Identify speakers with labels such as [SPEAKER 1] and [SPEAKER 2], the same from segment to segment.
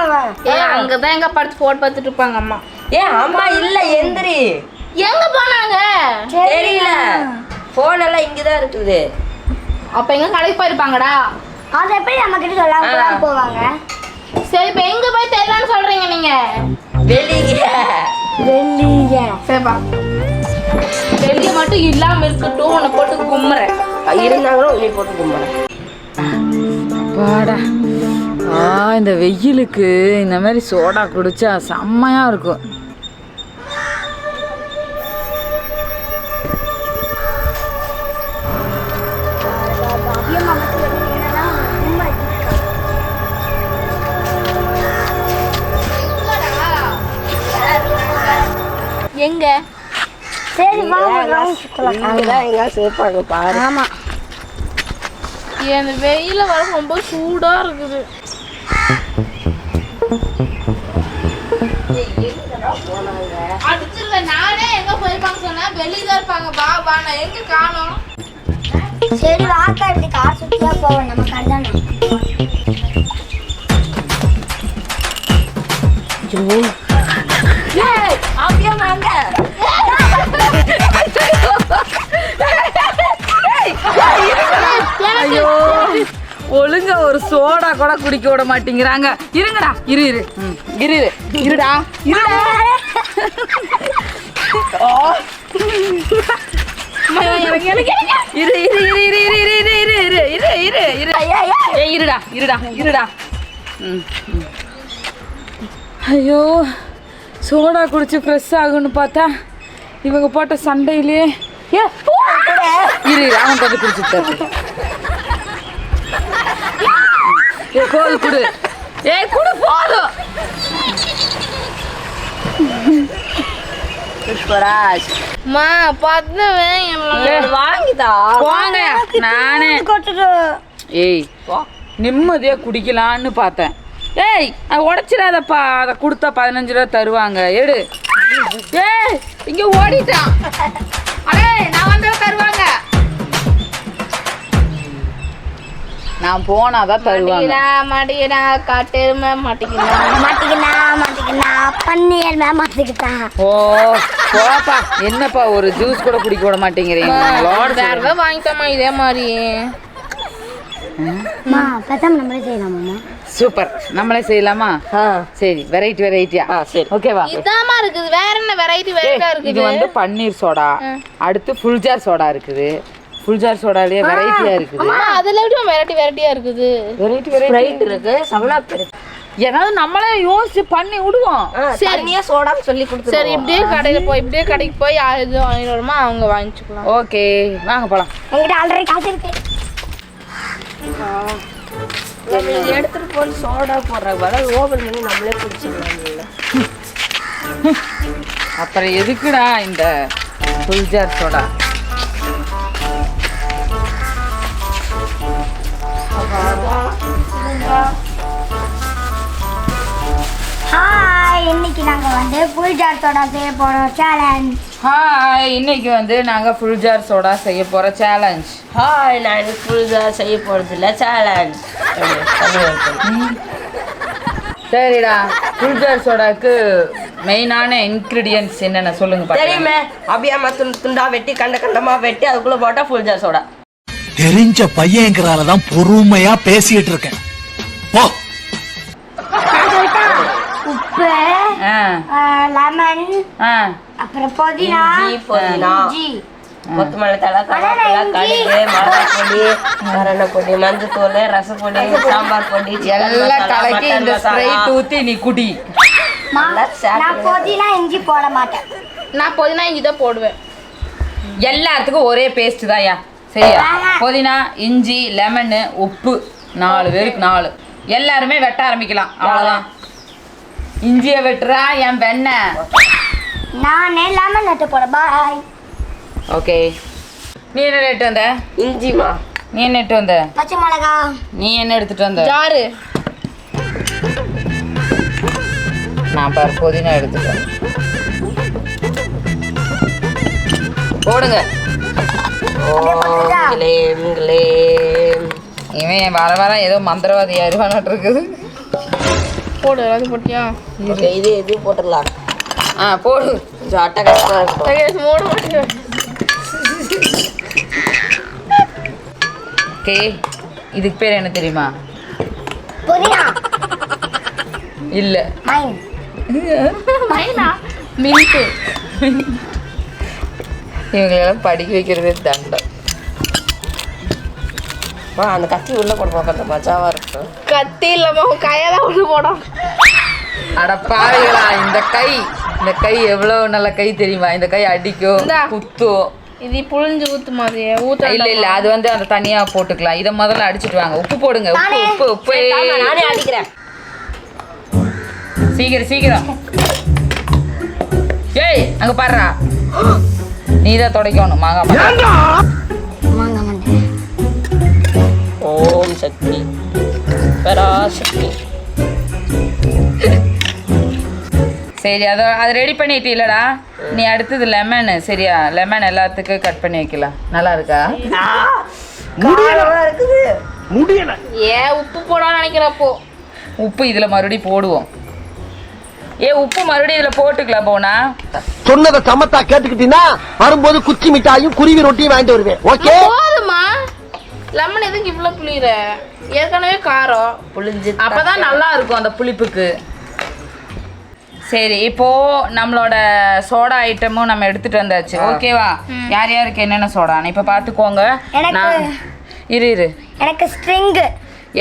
[SPEAKER 1] அம்மாவா
[SPEAKER 2] ஏ அங்கதான் எங்க படுத்து பார்த்துட்டு இருப்பாங்க அம்மா.
[SPEAKER 1] ஏ அம்மா இல்ல எந்திரி.
[SPEAKER 2] எங்க போனாங்க?
[SPEAKER 1] தெரியல. போன் எல்லாம் இங்கதான் இருக்குது.
[SPEAKER 2] அப்ப எங்க கடைக்கு போயிருப்பாங்கடா?
[SPEAKER 3] அதை எப்படி நம்ம கிட்ட சொல்லாம
[SPEAKER 1] ஆ.
[SPEAKER 3] போவாங்க?
[SPEAKER 2] சரி இப்ப எங்க போய் தெரியலன்னு சொல்றீங்க நீங்க?
[SPEAKER 1] வெளிய.
[SPEAKER 3] வெளியே.
[SPEAKER 2] சரிப்பா வெளிய மட்டும் இல்லாம இருக்கட்டும் உன்னை போட்டு கும்புறேன்.
[SPEAKER 1] இருந்தாங்களும் உன்னை போட்டு கும்பிடுறேன்
[SPEAKER 4] பாடா இந்த வெயிலுக்கு இந்த மாதிரி சோடா குடிச்சா செம்மையா இருக்கும்.
[SPEAKER 2] எங்க?
[SPEAKER 3] சரி
[SPEAKER 1] சேர்ப்பாங்க பாரு.
[SPEAKER 3] ஆமா.
[SPEAKER 2] இந்த வெயில வர ரொம்ப சூடா இருக்குது. அடிச்சிருவேன் நானே எங்க போயிருப்பாங்க சொன்னா வெளியே தான் இருப்பாங்க வா நான் எங்க காணோம்
[SPEAKER 3] சரி வாக்கா இப்படி கார் சுத்தியா போவோம் நம்ம கருதானே
[SPEAKER 1] அப்படியே வாங்க
[SPEAKER 4] ஐயோ ஒழுங்கா ஒரு சோடா கூட குடிக்க விட மாட்டேங்கிறாங்க இருங்கடா இரு இரு இரு இரு இருடா இருடா இரு இரு இரு இரு இரு இரு இரு இரு இரு இரு இரு ஏய் இருடா இருடா இருடா. ஐயோ சோடா குடிச்சு ஃப்ரெஷ் ஆகுன்னு பார்த்தா இவங்க போட்ட சண்டையிலே இரு இரு, அவன் வந்து குடிச்சுட்டு ஏ கோல் குடு. ஏய் குடு போதும்.
[SPEAKER 1] புஷ்பராஜ்.
[SPEAKER 2] மா பத்துவேன்
[SPEAKER 4] ஏய்,
[SPEAKER 1] வாங்கிதா.
[SPEAKER 4] போங்க நானே. ஏய் நிம்மதியா குடிக்கலான்னு பார்த்தேன். ஏய் அது உடைச்சிடாதப்பா. அதை கொடுத்தா பதினஞ்சு ரூபா தருவாங்க. எடு. ஏய் இங்க ஓடிட்டான். அடே நான் வந்தா தருவாங்க. நான் போனாதான் தருவாங்க.
[SPEAKER 2] மாட்டிக்கிறா காட்டெருமை
[SPEAKER 3] மாட்டிக்கினா. மாட்டிக்கினா பன்னீர் மேம் மாட்டிக்கிட்டா.
[SPEAKER 4] ஓ போப்பா என்னப்பா ஒரு ஜூஸ் கூட குடிக்க விட மாட்டேங்கிறீங்க?
[SPEAKER 2] வேற ஏதாவது வாங்கிக்கோமா இதே மாதிரி?
[SPEAKER 3] மா? பேசாம நம்மளே செய்யலாமாம்மா
[SPEAKER 4] சூப்பர். நம்மளே செய்யலாமா? சரி வெரைட்டி வெரைட்டியா
[SPEAKER 1] சரி.
[SPEAKER 4] ஓகேவா
[SPEAKER 2] இதாம்மா இருக்குது. வேற என்ன வெரைட்டி வெரைட்டியா
[SPEAKER 4] இது
[SPEAKER 2] இருக்குது?
[SPEAKER 4] வந்து பன்னீர் சோடா. அடுத்து ஃபுல் ஜார் சோடா இருக்குது. ஃபுல் ஜார் சோடாலயே வெரைட்டியா இருக்குது.
[SPEAKER 2] அதுல எப்படி வெரைட்டி வெரைட்டியா இருக்குது.
[SPEAKER 4] வெரைட்டி வெரைட்டி
[SPEAKER 1] ஸ்ப்ரைட் இருக்கு இருக்கு.
[SPEAKER 4] ஏதாவது நம்மளே யோசிச்சு பண்ணி விடுவோம்.
[SPEAKER 1] தண்ணியா சோடான்னு சொல்லி கொடுத்து
[SPEAKER 2] சரி இப்படியே கடையில போய் இப்படியே கடைக்கு போய் வாங்கிட்டு வருமோ அவங்க வாங்கிச்சுக்கலாம்.
[SPEAKER 4] ஓகே வாங்க போலாம்.
[SPEAKER 3] என்கிட்ட ஆல்ரெடி காசு இருக்கு.
[SPEAKER 1] இதை எடுத்துட்டு போய் சோடா போடுறாங்க பதில் ஓபன் பண்ணி நம்மளே குடிச்சிடலாம்
[SPEAKER 4] அப்புறம் எதுக்குடா இந்த ஃபுல் ஜார் சோடா?
[SPEAKER 3] ஹாய் இன்னைக்கு நாங்க வந்து புல் ஜார் சோடா செய்ய போறோம். சேலஞ்ச்
[SPEAKER 4] ஹாய் இன்னைக்கு வந்து நாங்க ஃபுல் ஜார் சோடா செய்ய போற சேலஞ்ச்
[SPEAKER 1] ஹாய் நான் எனக்கு ஃபுல்லாக செய்ய போகிறது இல்லை சேலஞ்ச்
[SPEAKER 4] சரிடா ஃபுல் ஜார் சோடாக்கு மெயினான இன்க்ரீடியன்ட்ஸ் என்னென்ன சொல்லுங்க பாக்கலாம்.
[SPEAKER 1] தெரியுமே அபியாமா துண்டு துண்டா வெட்டி கண்ட கண்டமா வெட்டி அதுக்குள்ள போட்டா ஃபுல் ஜார் சோடா
[SPEAKER 5] தெரிஞ்ச பையங்கிறால தான் பொறுமையா பேசிட்டு இருக்கேன். போ.
[SPEAKER 3] உப்பு
[SPEAKER 4] ஆ.
[SPEAKER 3] லெமன் அப்புறம் புதினா
[SPEAKER 1] புதினா. கொத்தமல்லி தலை கருவேப்பிலை கடுகு மிளகாய் பொடி மஞ்சத்தூள் ரசப்பொடி சாம்பார் பொடி
[SPEAKER 4] எல்லாம் கலக்கி இந்த நீ குடி.
[SPEAKER 1] எல்லாம் சேர்த்து
[SPEAKER 3] நான் புதினா இஞ்சி போட மாட்டேன்.
[SPEAKER 2] நான் புதினா இஞ்சி தான் போடுவேன்.
[SPEAKER 4] எல்லாத்துக்கும் ஒரே பேஸ்ட் தான்யா சரியா? புதினா இஞ்சி லெமனு உப்பு. நாலு பேருக்கு நாலு. எல்லாருமே வெட்ட ஆரம்பிக்கலாம். அவ்வளோதான் இஞ்சியை வெட்டுறா என் வெண்ணெய்
[SPEAKER 3] நானே லெமன் நட்டு போட பாய்
[SPEAKER 4] ஓகே. நீ என்ன எடுத்து வந்த?
[SPEAKER 1] இஞ்சிமா.
[SPEAKER 4] நீ என்ன எடுத்து வந்த?
[SPEAKER 3] பச்சை மிளகா.
[SPEAKER 4] நீ என்ன எடுத்துட்டு வந்த?
[SPEAKER 2] ஜாரு.
[SPEAKER 4] நான் பாரு புதினா எடுத்துட்டேன் போடுங்க. இவன் வர வர ஏதோ மந்திரவாதி அறிவானாட்டு இருக்குது
[SPEAKER 2] போடு எல்லாத்தையும் போட்டியா?
[SPEAKER 1] இது இது போட்டுடலாம்.
[SPEAKER 4] ஆ போடு.
[SPEAKER 1] கொஞ்சம் அட்டை கஷ்டமா இருக்கும்.
[SPEAKER 2] மூட
[SPEAKER 4] ஓகே இதுக்கு பேர் என்ன தெரியுமா? இல்ல.
[SPEAKER 3] மைன்
[SPEAKER 2] மைனா மின்ட்டு.
[SPEAKER 4] இவங்களெல்லாம் படிக்க வைக்கிறதே தண்டம்.
[SPEAKER 1] அந்த கத்தி உள்ள போட பார்க்க மஜாவா இருக்கும்
[SPEAKER 2] கத்தி இல்லாம உன் கையெல்லாம் ஒன்று போடும்
[SPEAKER 4] அட பாருங்களா இந்த கை இந்த கை எவ்வளவு நல்ல கை தெரியுமா? இந்த கை அடிக்கும். குத்தும்
[SPEAKER 2] இது புழிஞ்சு ஊத்து மாதிரியே ஊத்த
[SPEAKER 4] இல்ல இல்ல அது வந்து அந்த தனியா போட்டுக்கலாம். இத முதல்ல அடிச்சிட்டு வாங்க. உப்பு போடுங்க. உப்பு உப்பு உப்பு.
[SPEAKER 1] நானே அடிக்கிறேன்.
[SPEAKER 4] சீக்கிரம் சீக்கிரம். ஏய் அங்க பாருடா. நீ தான் துடைக்கணும். மாங்கா பழம்.
[SPEAKER 3] வாங்க வந்து
[SPEAKER 1] ஓம் சக்தி. பராசக்தி
[SPEAKER 4] சரி அதை அதை ரெடி பண்ணிட்டு இல்லடா நீ அடுத்தது லெமன் சரியா? லெமன் எல்லாத்துக்கும் கட் பண்ணி வைக்கலாம். நல்லா இருக்கா?
[SPEAKER 1] இருக்குது.
[SPEAKER 2] ஏன் உப்பு போடான்னு நினைக்கிறப்போ?
[SPEAKER 4] உப்பு இதுல மறுபடியும் போடுவோம். ஏ உப்பு மறுபடியும் இதுல போட்டுக்கலாம் போனா.
[SPEAKER 6] சொன்னதை சமத்தா கேட்டுக்கிட்டீங்கன்னா வரும்போது குச்சி மிட்டாயும் குருவி ரொட்டியும் வாங்கிட்டு வருவேன். ஓகே
[SPEAKER 2] போதுமா லெமன் எதுக்கு இவ்வளோ புளியுற? ஏற்கனவே காரம்.
[SPEAKER 1] புளிஞ்சு
[SPEAKER 4] அப்பதான் நல்லா இருக்கும் அந்த புளிப்புக்கு. சரி இப்போ நம்மளோட சோடா ஐட்டமும் நம்ம எடுத்துட்டு வந்தாச்சு. ஓகேவா யார் யாருக்கு என்னென்ன சோடான்னு இப்போ பார்த்துக்கோங்க நான் இரு இரு.
[SPEAKER 3] எனக்கு ஸ்ட்ரிங்கு.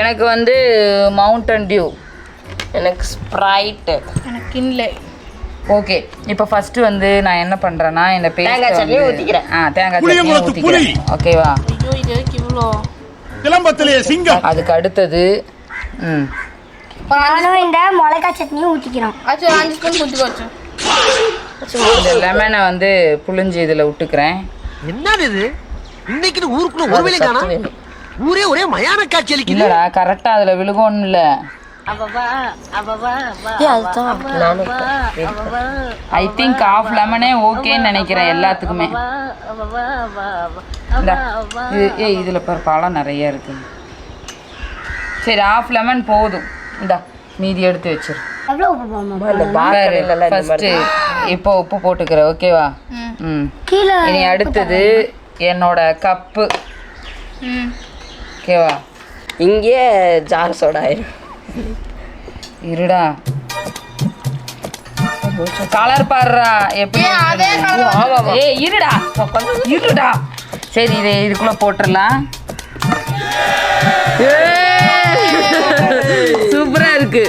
[SPEAKER 4] எனக்கு வந்து மவுண்டன் டியூ
[SPEAKER 1] எனக்கு ஸ்ப்ரைட்
[SPEAKER 2] எனக்கு இல்லை
[SPEAKER 4] ஓகே இப்போ ஃபர்ஸ்ட் வந்து நான் என்ன பண்றேன்னா இந்த
[SPEAKER 1] தேங்காய் சட்னி ஊத்திக்கிறேன்.
[SPEAKER 4] ஆ தேங்காய் சட்னி ஊத்திக்கிறேன்.
[SPEAKER 5] புளி.
[SPEAKER 4] ஓகேவா
[SPEAKER 2] ஐயோ இது எதுக்கு இவ்வளோ
[SPEAKER 5] சிலம்பத்திலே சிங்கம்.
[SPEAKER 4] அதுக்கு அடுத்தது ம்.
[SPEAKER 3] நானும் இந்த மிளகாய் சட்னியும் ஊற்றிக்கிறோம்
[SPEAKER 2] ஆச்சு ஒரு அஞ்சு ஸ்பூன் வச்சு
[SPEAKER 4] இந்த லெமனை வந்து புளிஞ்சு இதில் விட்டுக்கிறேன்.
[SPEAKER 6] என்னது இது? இன்னைக்கு ஊருக்குள்ள ஒரு வேலை காணா
[SPEAKER 1] வேணும்.
[SPEAKER 6] ஊரே ஒரே மயான காட்சி அளிக்குது.
[SPEAKER 4] இல்லடா கரெக்டாக அதில் விழுகணும் இல்லை ஐ திங்க் ஆஃப் லெமனே ஓகேன்னு நினைக்கிறேன் எல்லாத்துக்குமே. ஏய் இதில் பாரு பழம் நிறைய இருக்கு. சரி ஆஃப் லெமன் போதும். இந்தா மீதி எடுத்து வச்சிரு. ஃபர்ஸ்ட் இப்போ உப்பு போட்டுக்கிறேன் ஓகேவா ம்.
[SPEAKER 3] கீழே
[SPEAKER 4] இனி அடுத்தது என்னோட கப்பு
[SPEAKER 2] ம்.
[SPEAKER 4] ஓகேவா
[SPEAKER 1] இங்கே ஜார் சோடா ஆயிரும்.
[SPEAKER 4] இருடா. கலர் பாருடா எப்படி
[SPEAKER 2] அதே
[SPEAKER 4] ஏய் இருடா. இருடா. சரி இதை இதுக்குள்ள போட்டுடலாம். சூப்பரா இருக்கு.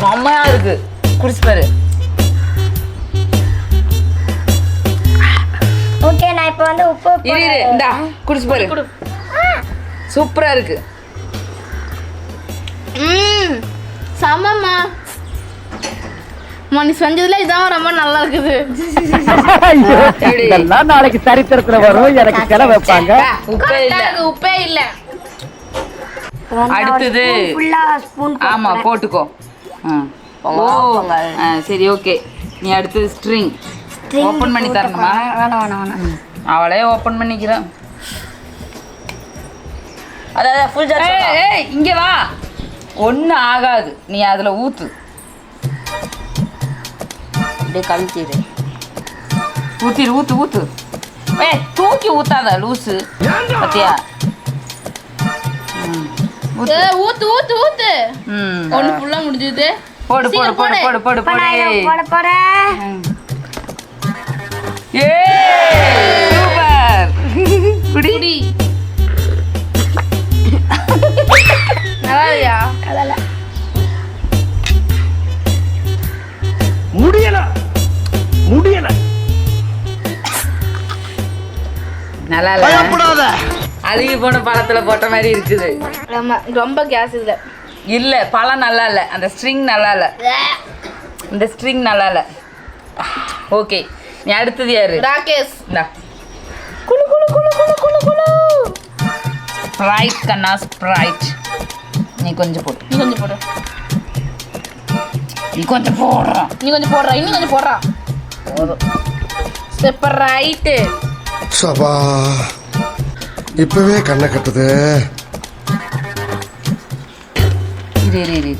[SPEAKER 4] செம்மையா இருக்கு. குடிச்சு பாரு.
[SPEAKER 3] நான் இப்போ வந்து உப்பு
[SPEAKER 4] இரு இரு. இந்தா குடிச்சு பாரு. சூப்பரா இருக்கு.
[SPEAKER 2] ம் செம்மம்மா. அம்மா, நீ செஞ்சதுல இதான் ரொம்ப நல்லா இருக்குது.
[SPEAKER 4] எப்படி?
[SPEAKER 6] நாளைக்கு சரித்திரத்துல வரும். எனக்கு செலவு வைப்பாங்க.
[SPEAKER 4] உப்பே இல்ல.
[SPEAKER 2] உப்பே இல்ல.
[SPEAKER 4] அடுத்தது. ஆமா போட்டுக்கோ. சரி ஓகே. நீ அடுத்தது ஸ்ட்ரிங் ஓப்பன் பண்ணி தரணுமா?
[SPEAKER 3] வேணாம் வேணாம் வேணாம்.
[SPEAKER 4] அவளே ஓப்பன் பண்ணிக்கிறேன்
[SPEAKER 1] அதாவது ஃபுல் ஜார்
[SPEAKER 4] ஏய்,
[SPEAKER 1] சோடா
[SPEAKER 4] ஏய் இங்க வா. ஒன்றும் ஆகாது. நீ அதுல ஊத்து.
[SPEAKER 1] அப்படியே கமிச்சிடு
[SPEAKER 4] ஊத்திரு ஊத்து ஊத்து. ஏய் தூக்கி ஊத்தாத லூசு. பத்தியா. ஊத்து.
[SPEAKER 2] ஏ, ஊத்து ஊத்து ஊத்து.
[SPEAKER 4] ம்.
[SPEAKER 2] ஒண்ணு ஃபுல்லா முடிஞ்சது.
[SPEAKER 4] போடு போடு
[SPEAKER 2] சீக்கிரம்
[SPEAKER 4] போடு போடு. போடு போடு
[SPEAKER 3] போட போட
[SPEAKER 4] ஏய்! சூப்பர் குடி.
[SPEAKER 2] குடி. நல்லா இல்லையா
[SPEAKER 6] முடியல. முடியல.
[SPEAKER 4] நல்லா இல்ல
[SPEAKER 6] பயப்படாத.
[SPEAKER 4] அழுகி போன பழத்துல போட்ட மாதிரி இருக்குது.
[SPEAKER 2] ஆமா ரொம்ப கேஸ் இதுல
[SPEAKER 4] இல்ல பழம் நல்லா இல்ல. அந்த ஸ்ட்ரிங் நல்லா இல்ல. இந்த ஸ்ட்ரிங் நல்லா இல்ல. ஓகே நீ அடுத்தது யாரு?
[SPEAKER 2] ராகேஷ்.
[SPEAKER 4] இந்தா. குளு குளு குளு குளு ஸ்ப்ரைட் கண்ணா ஸ்ப்ரைட் நீ கொஞ்சம் போடு.
[SPEAKER 2] நீ கொஞ்சம் போடு.
[SPEAKER 4] நீ கொஞ்சம் போடுற
[SPEAKER 2] நீ கொஞ்சம் போடுறா இன்னும் கொஞ்சம் போடுறா.
[SPEAKER 4] போதும்.
[SPEAKER 2] செப்பர் ரைட்டு
[SPEAKER 6] சபா
[SPEAKER 7] இப்பவே கண்ணை கட்டுது.
[SPEAKER 4] இரு இரு இரு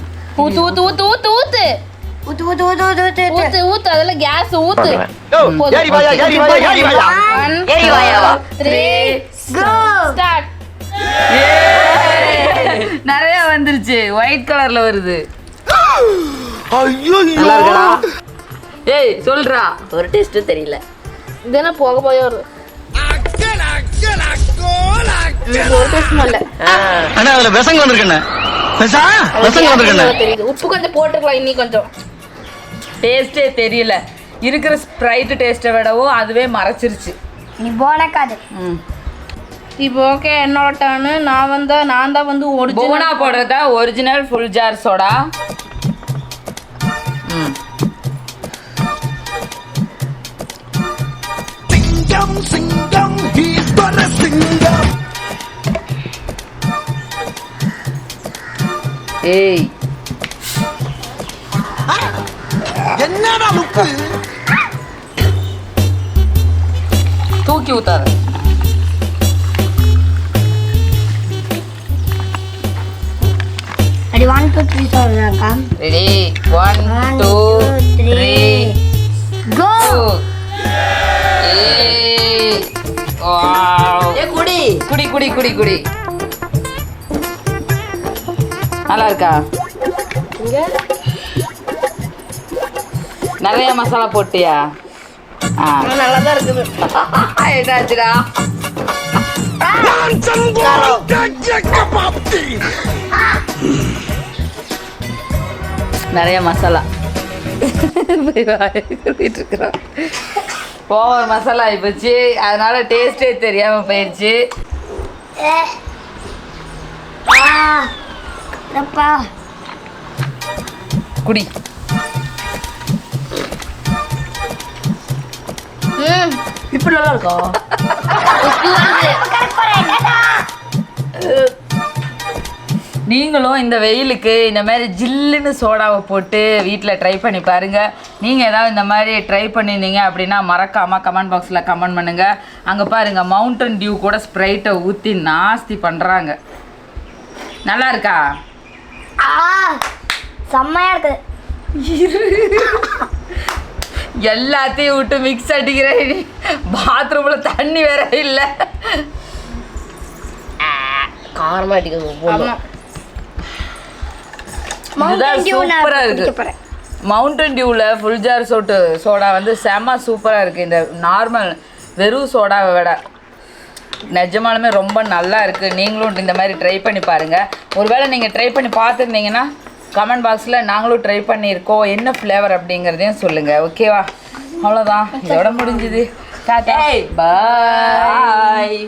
[SPEAKER 2] ஊத்து ஊத்து ஊத்து ஊத்து ஊத்து
[SPEAKER 3] ஊத்து ஊத்து ஊத்து ஊத்து ஊத்து. ஊத்து
[SPEAKER 2] அதுல கேஸ் ஊத்து.
[SPEAKER 6] ஏறி வாயா ஏறி வாயா ஏறி வாயா
[SPEAKER 1] ஏறி வாயா
[SPEAKER 2] 3
[SPEAKER 3] கோ
[SPEAKER 2] ஸ்டார்ட்
[SPEAKER 4] நிறைய வந்துருச்சு. ஒயிட் கலர்ல வருது.
[SPEAKER 6] ஐயோ
[SPEAKER 4] ஏய் சொல்றா.
[SPEAKER 1] ஒரு டேஸ்ட் தெரியல.
[SPEAKER 2] இதென போக போய் ஒரு
[SPEAKER 5] அண்ணா அதுல
[SPEAKER 2] உப்பு கொஞ்சம் போட்டுக்கலாம் இன்னி கொஞ்சம்.
[SPEAKER 4] டேஸ்டே தெரியல. இருக்கிற ஸ்ப்ரைட் டேஸ்ட்டை விடவும் அதுவே மறைச்சிருச்சு.
[SPEAKER 3] நீ போனக்காது
[SPEAKER 4] ம்.
[SPEAKER 2] இப்போ ஓகே என்னோட டர்னு நான் வந்தா நான் தான் வந்து ஒரிஜினல்
[SPEAKER 4] புவனா போடுறதா? ஒரிஜினல் ஃபுல் ஜார் சோடா ம்.
[SPEAKER 5] சிங்கம் சிங்கம் ஈஸ்வர சிங்கம்.
[SPEAKER 4] ஏய்
[SPEAKER 5] என்னடா லுக்கு
[SPEAKER 4] தூக்கி ஊத்தாத.
[SPEAKER 3] அடி one two three சொல்றாக்கா
[SPEAKER 4] ready one
[SPEAKER 3] One,
[SPEAKER 4] two
[SPEAKER 3] two,
[SPEAKER 4] three
[SPEAKER 3] three. Go
[SPEAKER 1] ஏ குடி.
[SPEAKER 4] குடி குடி குடி குடி. நல்லா இருக்கா நிறைய மசாலா போட்டியா? ஆ.
[SPEAKER 2] நல்லா தான் இருக்குது.
[SPEAKER 4] என்னாச்சுடா? நிறைய மசாலா. ஓவர் மசாலா ஆயிப்போச்சு. அதனால டேஸ்டே தெரியாம போயிடுச்சு குடி.
[SPEAKER 1] இப்படி நல்லா இருக்கா?
[SPEAKER 4] நீங்களும் இந்த வெயிலுக்கு இந்த மாதிரி ஜில்லுன்னு சோடாவை போட்டு வீட்டில் ட்ரை பண்ணி பாருங்கள் நீங்கள் ஏதாவது இந்த மாதிரி ட்ரை பண்ணியிருந்தீங்க அப்படின்னா மறக்காமல் கமெண்ட் பாக்ஸில் கமெண்ட் பண்ணுங்கள் அங்கே பாருங்கள் மவுண்டன் டியூ கூட ஸ்ப்ரைட்டை ஊற்றி நாஸ்தி பண்ணுறாங்க நல்லா இருக்கா?
[SPEAKER 3] ஆ செம்மையா இருக்குது
[SPEAKER 4] எல்லாத்தையும் விட்டு மிக்ஸ் அடிக்கிறேன். பாத்ரூமில் தண்ணி வேற இல்லை.
[SPEAKER 1] காரமா அடிக்குது போதும்
[SPEAKER 2] ஆமா.
[SPEAKER 4] இதுதான்
[SPEAKER 3] Mountain Dew நான்
[SPEAKER 4] சூப்பரா
[SPEAKER 3] குடிக்க
[SPEAKER 4] இருக்கு.
[SPEAKER 3] போறேன்.
[SPEAKER 4] மவுண்டன் டியூவில் ஃபுல் ஜார் சோட்டு சோடா வந்து செம்ம சூப்பராக இருக்குது இந்த நார்மல் வெறும் சோடாவை விட. நிஜமாலுமே ரொம்ப நல்லா இருக்குது நீங்களும் இந்த மாதிரி ட்ரை பண்ணி பாருங்கள் ஒருவேளை நீங்கள் ட்ரை பண்ணி பார்த்துருந்தீங்கன்னா கமெண்ட் பாக்ஸில் நாங்களும் ட்ரை பண்ணியிருக்கோம். என்ன ஃப்ளேவர் அப்படிங்கிறதையும் சொல்லுங்கள் ஓகேவா அவ்வளோதான் இதோட முடிஞ்சுது. பாய்